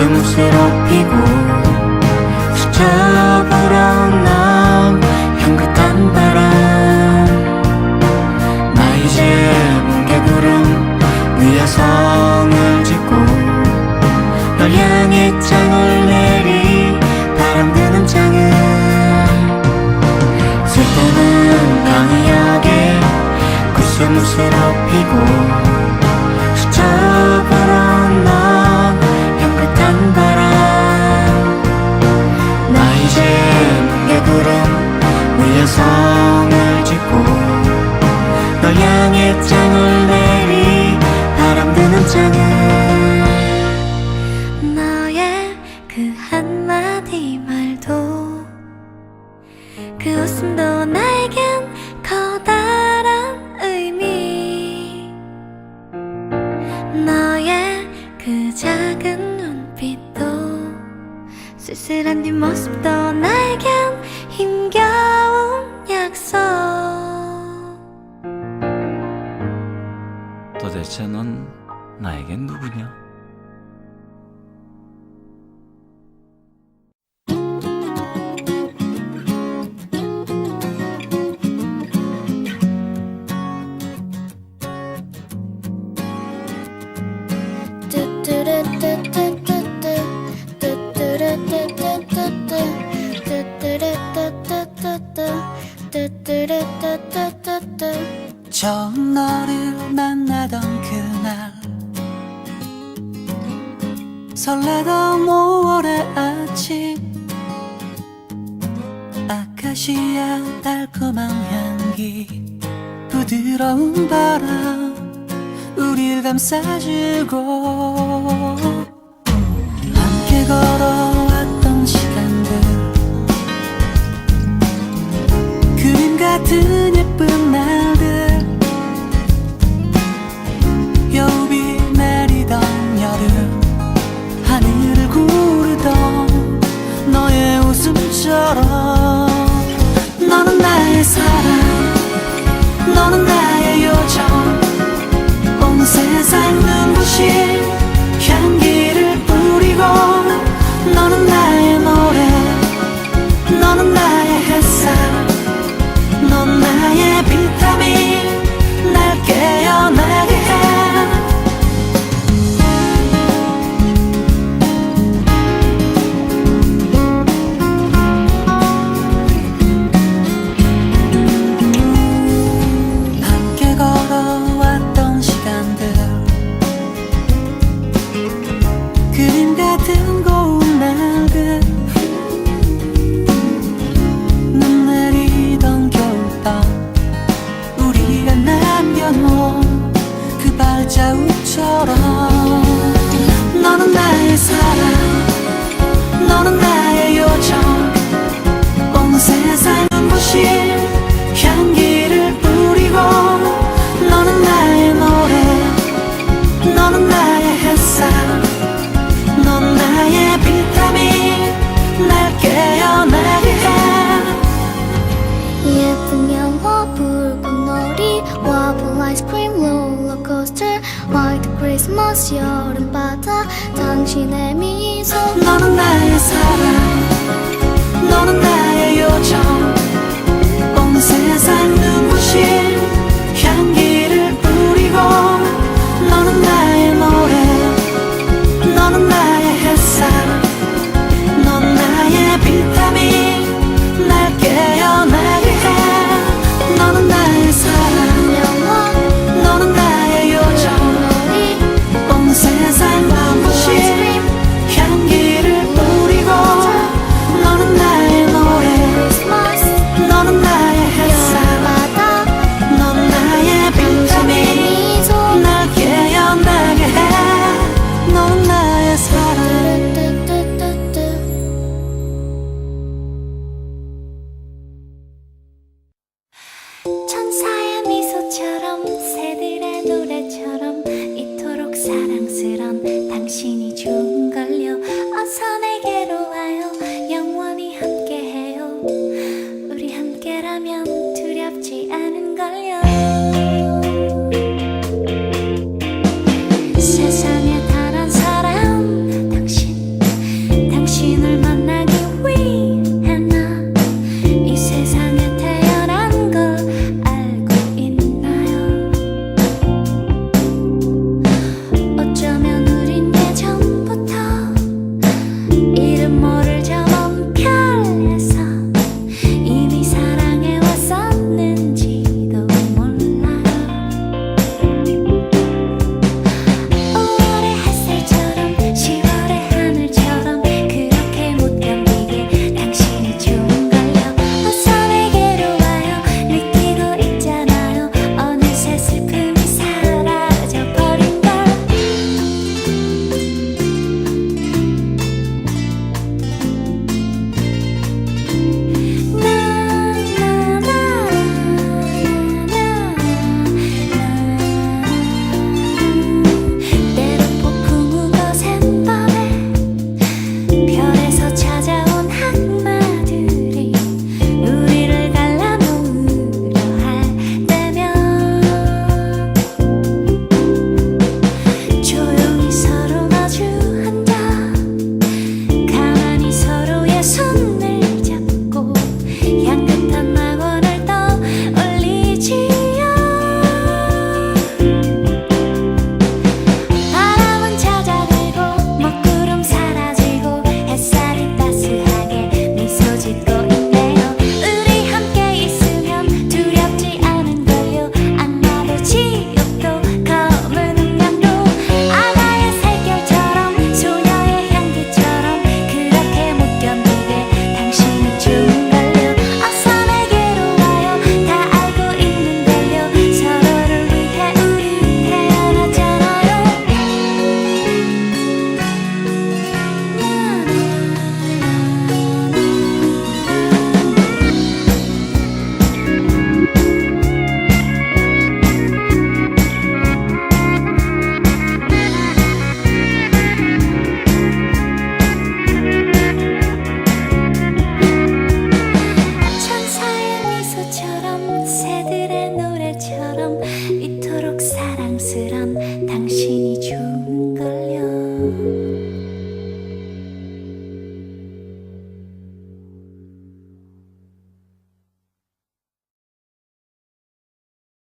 숨을 쉬 높이고 쓸쓸한 네 모습도 나에겐 힘겨운 약속 도대체 넌 나에겐 누구냐? 처음 너를 만나던 그날. 설레던 5월의 아침. 아카시아 달콤한 향기. 부드러운 바람 우릴 감싸주고. 함께 걸어왔던 시간들. 그림 같은 out 버스 여름바다 당신의 미소. 너는 나의 사랑 谢谢。